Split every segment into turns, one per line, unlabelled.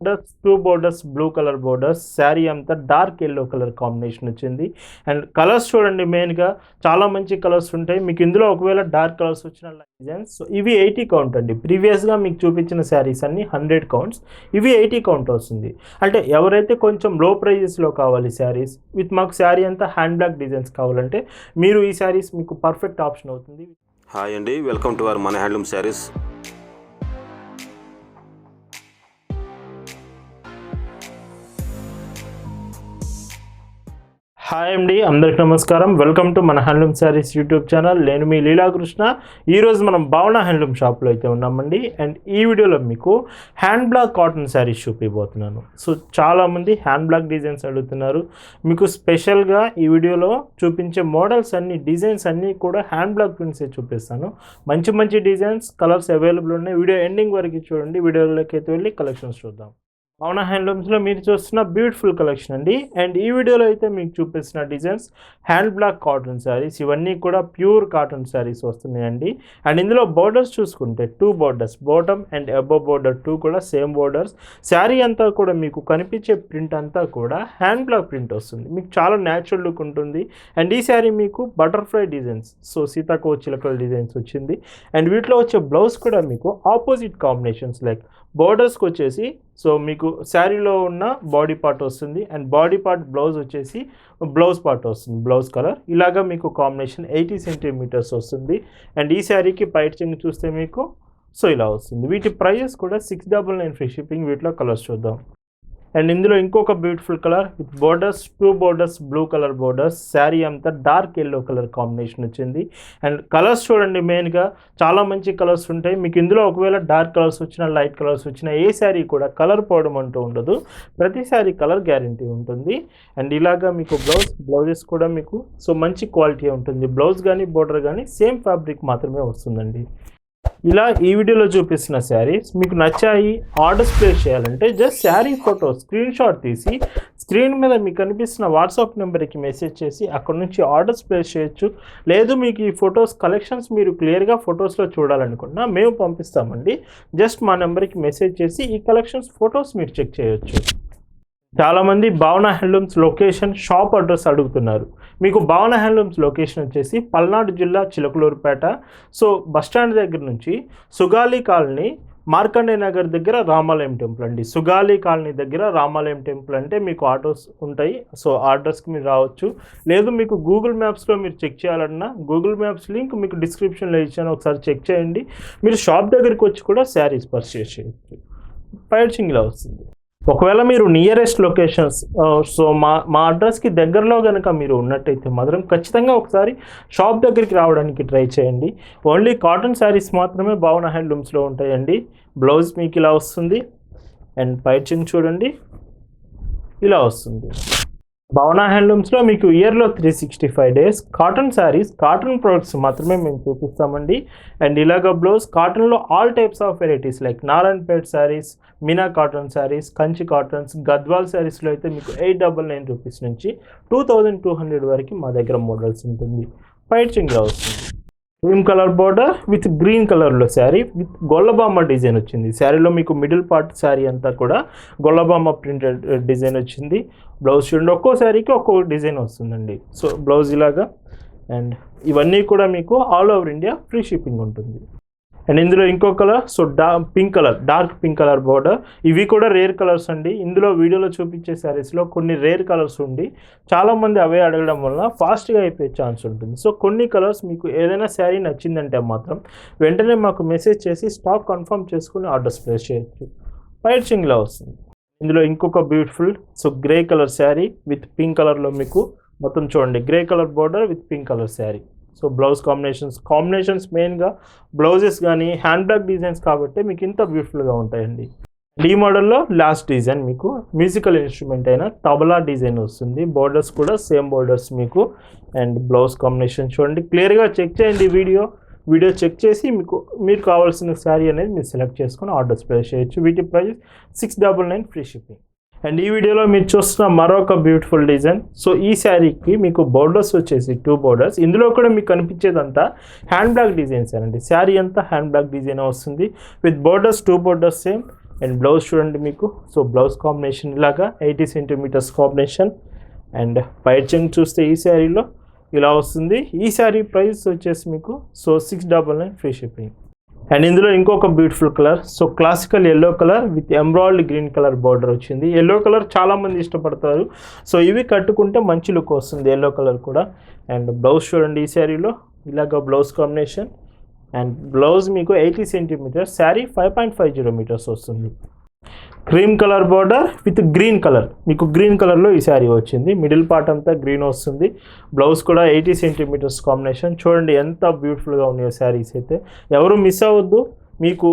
Borders two borders blue colour borders sari అంతా dark yellow colour combination వచ్చింది. And colours చూడండి మెయిన్గా చాలా మంచి కలర్స్ ఉంటాయి. మీకు ఇందులో ఒకవేళ డార్క్ కలర్స్ వచ్చిన డిజైన్స్ సో ఇవి ఎయిటీ కౌంట్ అండి. ప్రీవియస్గా మీకు చూపించిన శారీస్ అన్ని హండ్రెడ్ కౌంట్స్ ఇవి ఎయిటీ కౌంట్ వస్తుంది. అంటే ఎవరైతే కొంచెం లో ప్రైజెస్లో కావాలి శారీస్ విత్ మాకు శారీ అంతా హ్యాండ్ బ్యాగ్ డిజైన్స్ కావాలంటే మీరు ఈ శారీస్ మీకు పర్ఫెక్ట్ ఆప్షన్ అవుతుంది.
హాయ్ అండి వెల్కమ్ టు అవర్ మన హ్యాండ్లూమ్ శారీస్
హాయ్ అండి అందరికి నమస్కారం. వెల్కమ్ టు మన హ్యాండ్లూమ్ శారీస్ యూట్యూబ్ ఛానల్. నేను మీ లీలాకృష్ణ ఈరోజు మనం భావన హ్యాండ్లూమ్ షాప్లో అయితే ఉన్నామండి. అండ్ ఈ వీడియోలో మీకు హ్యాండ్ బ్లాక్ కాటన్ శారీస్ చూపిపోతున్నాను సో చాలామంది హ్యాండ్ బ్లాక్ డిజైన్స్ అడుగుతున్నారు. మీకు స్పెషల్గా ఈ వీడియోలో చూపించే మోడల్స్ అన్ని డిజైన్స్ అన్నీ కూడా హ్యాండ్ బ్లాక్ ప్రింట్సే చూపిస్తాను. మంచి మంచి డిజైన్స్ కలర్స్ అవైలబుల్ ఉన్నాయి. వీడియో ఎండింగ్ వరకు చూడండి. వీడియోలోకి అయితే వెళ్ళి కలెక్షన్స్ చూద్దాం. పవన హ్యాండ్లూమ్స్లో మీరు చూస్తున్న బ్యూటిఫుల్ కలెక్షన్ అండి. అండ్ ఈ వీడియోలో అయితే మీకు చూపిస్తున్న designs hand block cotton saris ఇవన్నీ కూడా ప్యూర్ కాటన్ శారీస్ వస్తున్నాయండి. అండ్ ఇందులో బోర్డర్స్ చూసుకుంటే two borders bottom and above border two కూడా సేమ్ బోర్డర్స్ శారీ అంతా కూడా మీకు కనిపించే ప్రింట్ అంతా కూడా హ్యాండ్ బ్లాక్ ప్రింట్ వస్తుంది. మీకు చాలా న్యాచురల్ లుక్ ఉంటుంది. అండ్ ఈ శారీ మీకు బటర్ఫ్లై డిజైన్స్ సో సీతాకో చిలకల డిజైన్స్ వచ్చింది. అండ్ వీటిలో వచ్చే బ్లౌజ్ కూడా మీకు ఆపోజిట్ కాంబినేషన్స్ లైక్ బోర్డర్స్కి వచ్చేసి సో మీకు శారీలో ఉన్న బాడీ పార్ట్ వస్తుంది. అండ్ బాడీ పార్ట్ బ్లౌజ్ వచ్చేసి బ్లౌజ్ పార్ట్ వస్తుంది బ్లౌజ్ కలర్. ఇలాగా మీకు కాంబినేషన్ ఎయిటీ సెంటీమీటర్స్ వస్తుంది. అండ్ ఈ శారీకి పైట్ చెంగు చూస్తే మీకు సో ఇలా వస్తుంది. వీటి ప్రైజెస్ కూడా six double nine free shipping. వీటిలో కలర్స్ చూద్దాం. అండ్ ఇందులో ఇంకొక beautiful colour with borders two borders blue colour borders sari అంతా డార్క్ ఎల్లో కలర్ కాంబినేషన్ వచ్చింది. అండ్ కలర్స్ చూడండి మెయిన్గా చాలా మంచి కలర్స్ ఉంటాయి. మీకు ఇందులో ఒకవేళ డార్క్ కలర్స్ వచ్చినా లైట్ కలర్స్ వచ్చినా ఏ శారీ కూడా కలర్ పోవడం అంటూ ఉండదు. ప్రతి శారీ కలర్ గ్యారంటీ ఉంటుంది. అండ్ ఇలాగా మీకు బ్లౌజ్ బ్లౌజెస్ కూడా మీకు సో మంచి క్వాలిటీ ఉంటుంది. బ్లౌజ్ కానీ బోర్డర్ కానీ సేమ్ ఫ్యాబ్రిక్ మాత్రమే వస్తుందండి. ఇలా ఈ వీడియోలో చూపిస్తున్న శారీస్ మీకు నచ్చాయి ఆర్డర్స్ ప్లేస్ చేయాలంటే just sari photo screenshot తీసి స్క్రీన్ మీద మీకు కనిపిస్తున్న వాట్సాప్ నెంబర్కి మెసేజ్ చేసి అక్కడ నుంచి ఆర్డర్స్ ప్లేస్ చేయొచ్చు. లేదు మీకు ఈ ఫొటోస్ కలెక్షన్స్ మీరు క్లియర్గా ఫొటోస్లో చూడాలనుకున్నా మేము పంపిస్తామండి. జస్ట్ మా నెంబర్కి మెసేజ్ చేసి ఈ కలెక్షన్స్ ఫొటోస్ మీరు చెక్ చేయొచ్చు. చాలామంది భావన హ్యాండ్లూమ్స్ లొకేషన్ షాప్ అడ్రస్ అడుగుతున్నారు. మీకు భావన హ్యాండ్లూమ్స్ లొకేషన్ వచ్చేసి పల్నాడు జిల్లా చిలకలూరుపేట. సో బస్టాండ్ దగ్గర నుంచి సుగాలి కాలనీ మార్కండే నగర్ దగ్గర రామాలయం టెంపుల్ అండి. సుగాలి కాలనీ దగ్గర రామాలయం టెంపుల్ అంటే మీకు ఆటోస్ ఉంటాయి. సో ఆ అడ్రస్కి మీరు రావచ్చు. లేదు మీకు గూగుల్ మ్యాప్స్లో మీరు చెక్ చేయాలన్నా గూగుల్ మ్యాప్స్ లింక్ మీకు డిస్క్రిప్షన్లో ఇచ్చాను. ఒకసారి చెక్ చేయండి. మీరు షాప్ దగ్గరికి వచ్చి కూడా శారీస్ పర్చేస్ చేయొచ్చు. పైర్చింగ్ ఇలా వస్తుంది. ఒకవేళ మీరు నియరెస్ట్ లొకేషన్స్ సో మా మా అడ్రస్కి దగ్గరలో కనుక మీరు ఉన్నట్టయితే మాత్రం ఖచ్చితంగా ఒకసారి షాప్ దగ్గరికి రావడానికి ట్రై చేయండి. ఓన్లీ కాటన్ శారీస్ మాత్రమే భావన హ్యాండ్లూమ్స్లో ఉంటాయండి. బ్లౌజ్ మీకు ఇలా వస్తుంది. అండ్ పైచింగ్ చూడండి. ఇలా వస్తుంది. భవన హ్యాండ్లూమ్స్లో మీకు ఇయర్లో three sixty five days cotton saris cotton products మాత్రమే మేము చూపిస్తామండి. అండ్ ఇలాగ బ్లౌజ్ కాటన్లో all types of varieties like Narayanpet saris Meena cotton saris Kanchi cottons Gadwal శారీస్లో అయితే మీకు ఎయిట్ డబల్ నైన్ రూపీస్ నుంచి టూ థౌజండ్ టూ హండ్రెడ్ వరకు మా దగ్గర మోడల్స్ ఉంటుంది. పైచింగ్లో వస్తుంది cream colour border with green కలర్లో శారీ విత్ గొల్లబామ్మ డిజైన్ వచ్చింది. శారీలో మీకు మిడిల్ పార్ట్ శారీ అంతా కూడా గొల్లబామ్మ ప్రింటెడ్ డిజైన్ వచ్చింది. బ్లౌజ్ చూడండి ఒక్కో శారీకి ఒక్కో డిజైన్ వస్తుందండి. సో బ్లౌజ్ ఇలాగా. అండ్ ఇవన్నీ కూడా మీకు all over India free shipping ఉంటుంది. అండ్ ఇందులో ఇంకో కలర్ సో డా pink colour dark pink colour border ఇవి కూడా రేర్ కలర్స్ అండి. ఇందులో వీడియోలో చూపించే శారీస్లో కొన్ని రేర్ కలర్స్ ఉండి చాలామంది అవే అడగడం వల్ల ఫాస్ట్గా అయిపోయే ఛాన్స్ ఉంటుంది. సో కొన్ని కలర్స్ మీకు ఏదైనా శారీ నచ్చిందంటే మాత్రం వెంటనే మాకు మెసేజ్ చేసి స్టాక్ కన్ఫర్మ్ చేసుకుని ఆర్డర్స్ ప్లేస్ చేయొచ్చు. పైర్చింగ్లో వస్తుంది. ఇందులో ఇంకొక beautiful so grey colour sari with pink కలర్లో మీకు మొత్తం చూడండి. Grey colour border with pink colour sari so blouse combinations combinations మెయిన్గా బ్లౌజెస్ కానీ హ్యాండ్ బ్యాగ్ డిజైన్స్ కాబట్టి మీకు ఇంత బ్యూటిఫుల్గా ఉంటాయండి. ఈ మోడల్లో లాస్ట్ డిజైన్ మీకు మ్యూజికల్ ఇన్స్ట్రుమెంట్ అయిన తబలా డిజైన్ వస్తుంది. బోర్డర్స్ కూడా సేమ్ బోర్డర్స్ మీకు. అండ్ బ్లౌజ్ కాంబినేషన్ చూడండి. క్లియర్గా చెక్ చేయండి వీడియో. వీడియో చెక్ చేసి మీకు మీరు కావాల్సిన శారీ అనేది మీరు సెలెక్ట్ చేసుకొని ఆర్డర్స్ ప్లేస్ చేయొచ్చు. వీటి price six double nine free shipping and ఈ వీడియోలో మీరు చూస్తున్న మరొక బ్యూటిఫుల్ డిజైన్ సో ఈ శారీకి మీకు బోర్డర్స్ వచ్చేసి టూ బోర్డర్స్ ఇందులో కూడా మీకు కనిపించేదంతా హ్యాండ్ బ్యాగ్ డిజైన్స్ అండి. శారీ అంతా హ్యాండ్ బ్యాగ్ డిజైన్ వస్తుంది. With borders two borders same and blouse చూడండి మీకు. సో బ్లౌజ్ కాంబినేషన్ ఇలాగా ఎయిటీ సెంటీమీటర్స్ కాంబినేషన్ అండ్ పైచింగ్ చూస్తే ఈ శారీలో ఇలా వస్తుంది. ఈ శారీ ప్రైస్ వచ్చేసి మీకు so six double nine free shipping and ఇందులో ఇంకొక beautiful colour so classical yellow colour with embroidered green colour border వచ్చింది. ఎల్లో కలర్ చాలామంది ఇష్టపడతారు. సో ఇవి కట్టుకుంటే మంచి లుక్ వస్తుంది ఎల్లో కలర్ కూడా. అండ్ బ్లౌజ్ చూడండి ఈ శారీలో ఇలాగ బ్లౌజ్ కాంబినేషన్ అండ్ బ్లౌజ్ మీకు eighty centimetres sari five point five zero metres వస్తుంది. Cream colour border with green colour. మీకు గ్రీన్ కలర్లో ఈ శారీ వచ్చింది. మిడిల్ పార్ట్ అంతా గ్రీన్ వస్తుంది. బ్లౌజ్ కూడా ఎయిటీ సెంటీమీటర్స్ కాంబినేషన్. చూడండి ఎంత బ్యూటిఫుల్గా ఉన్నాయో శారీస్ అయితే. ఎవరు మిస్ అవ్వద్దు. మీకు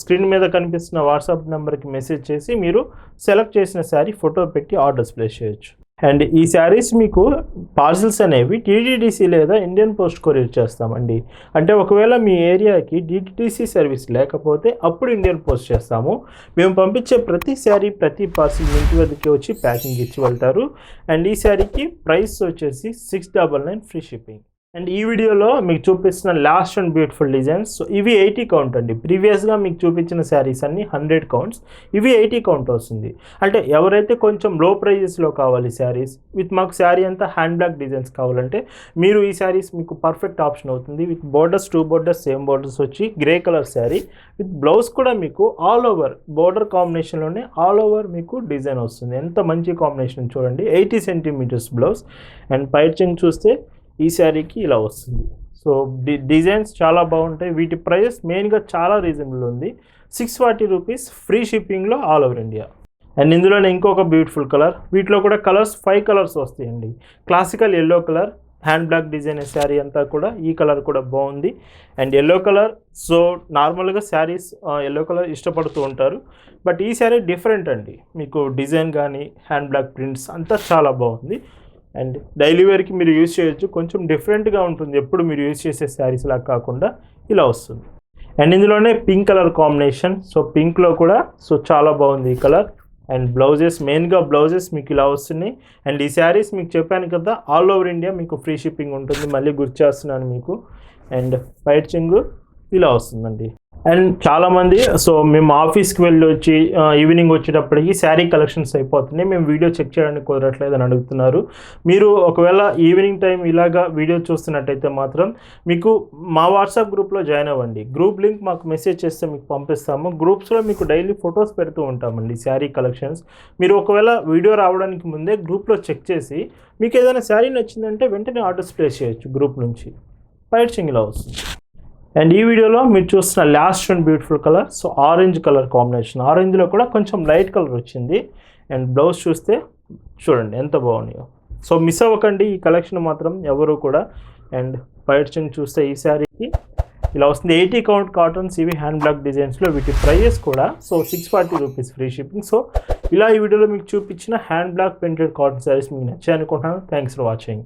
స్క్రీన్ మీద కనిపిస్తున్న వాట్సాప్ నెంబర్కి మెసేజ్ చేసి మీరు సెలెక్ట్ చేసిన శారీ ఫోటో పెట్టి ఆర్డర్స్ ప్లేస్ చేయొచ్చు. అండ్ ఈ శారీస్ మీకు పార్సిల్స్ అనేవి టీటీడీసీ లేదా ఇండియన్ పోస్ట్ కొరియర్ చేస్తామండి. అంటే ఒకవేళ మీ ఏరియాకి డిటిటీసీ సర్వీస్ లేకపోతే అప్పుడు ఇండియన్ పోస్ట్ చేస్తాము. మేము పంపించే ప్రతి శారీ ప్రతి పార్సిల్ మీ ఇంటి వద్దకి వచ్చి ప్యాకింగ్ ఇచ్చి వెళ్తారు. అండ్ ఈ శారీకి ప్రైస్ వచ్చేసి six double nine free shipping. And ఈ వీడియోలో మీకు చూపిస్తున్న last and beautiful designs so ఇవి ఎయిటీ కౌంట్ అండి. ప్రీవియస్గా మీకు చూపించిన శారీస్ అన్ని హండ్రెడ్ కౌంట్స్ ఇవి ఎయిటీ కౌంట్ వస్తుంది. అంటే ఎవరైతే కొంచెం లో ప్రైజెస్లో కావాలి శారీస్ విత్ మాకు శారీ అంతా హ్యాండ్ బ్యాగ్ డిజైన్స్ కావాలంటే మీరు ఈ శారీస్ మీకు పర్ఫెక్ట్ ఆప్షన్ అవుతుంది. With borders two borders same borders వచ్చి grey colour sari with blouse కూడా మీకు ఆల్ ఓవర్ బోర్డర్ కాంబినేషన్లోనే ఆల్ ఓవర్ మీకు డిజైన్ వస్తుంది. ఎంత మంచి కాంబినేషన్ చూడండి. ఎయిటీ సెంటీమీటర్స్ బ్లౌజ్ అండ్ పైచింగ్ చూస్తే ఈ శారీకి ఇలా వస్తుంది. సో డి డిజైన్స్ చాలా బాగుంటాయి. వీటి ప్రైస్ మెయిన్గా చాలా రీజనబుల్ ఉంది. సిక్స్ ఫార్టీ రూపీస్ ఫ్రీ షిప్పింగ్లో ఆల్ ఓవర్ ఇండియా. అండ్ ఇందులోనే ఇంకొక బ్యూటిఫుల్ కలర్. వీటిలో కూడా కలర్స్ ఫైవ్ కలర్స్ వస్తాయండి. Classical yellow colour hand block design sari అంతా కూడా ఈ కలర్ కూడా బాగుంది. అండ్ ఎల్లో కలర్ సో నార్మల్గా శారీస్ ఎల్లో కలర్ ఇష్టపడుతూ ఉంటారు. బట్ ఈ శారీ డిఫరెంట్ అండి. మీకు డిజైన్ కానీ హ్యాండ్ బ్లాక్ ప్రింట్స్ అంతా చాలా బాగుంది. అండ్ డైలీ వేర్కి మీరు యూజ్ చేయొచ్చు. కొంచెం డిఫరెంట్గా ఉంటుంది. ఎప్పుడు మీరు యూజ్ చేసే శారీస్ లాగా కాకుండా ఇలా వస్తుంది. అండ్ ఇందులోనే పింక్ కలర్ కాంబినేషన్. సో పింక్లో కూడా సో చాలా బాగుంది ఈ కలర్. అండ్ బ్లౌజెస్ మెయిన్గా బ్లౌజెస్ మీకు ఇలా వస్తున్నాయి. అండ్ ఈ శారీస్ మీకు చెప్పాను కదా ఆల్ ఓవర్ ఇండియా మీకు ఫ్రీ షిప్పింగ్ ఉంటుంది. మళ్ళీ గుర్తు చేస్తున్నాను మీకు. అండ్ వైట్ చింగు ఇలా వస్తుందండి. అండ్ చాలామంది సో మేము ఆఫీస్కి వెళ్ళి వచ్చి ఈవినింగ్ వచ్చేటప్పటికి శారీ కలెక్షన్స్ అయిపోతున్నాయి. మేము వీడియో చెక్ చేయడానికి కుదరట్లేదు అని అడుగుతున్నారు. మీరు ఒకవేళ ఈవినింగ్ టైం ఇలాగా వీడియో చూస్తున్నట్టయితే మాత్రం మీకు మా వాట్సాప్ గ్రూప్లో జాయిన్ అవ్వండి. గ్రూప్ లింక్ మాకు మెసేజ్ చేస్తే మీకు పంపిస్తాము. గ్రూప్స్లో మీకు డైలీ ఫొటోస్ పెడుతూ ఉంటామండి శారీ కలెక్షన్స్ మీరు ఒకవేళ వీడియో రావడానికి ముందే గ్రూప్లో చెక్ చేసి మీకు ఏదైనా శారీ నచ్చిందంటే వెంటనే ఆర్డర్స్ ప్లేస్ చేయొచ్చు గ్రూప్ నుంచి. పైట్ సింగిల్ హౌస్ అండ్ ఈ వీడియోలో మీరు చూస్తున్న last and beautiful colour so orange colour combination ఆరెంజ్లో కూడా కొంచెం లైట్ కలర్ వచ్చింది. అండ్ బ్లౌజ్ చూస్తే చూడండి ఎంత బాగున్నాయో. సో మిస్ అవ్వకండి ఈ కలెక్షన్ మాత్రం ఎవరు కూడా. అండ్ పైర్చింగ్ చూస్తే ఈ శారీకి ఇలా వస్తుంది. ఎయిటీ కౌంట్ కాటన్స్ ఇవి హ్యాండ్ బ్లాక్ డిజైన్స్లో వీటి ప్రైజెస్ కూడా so six forty rupees free shipping so ఇలా ఈ వీడియోలో మీకు చూపించిన hand block printed cotton saris మీకు నచ్చాయి అనుకుంటున్నాను. Thanks for watching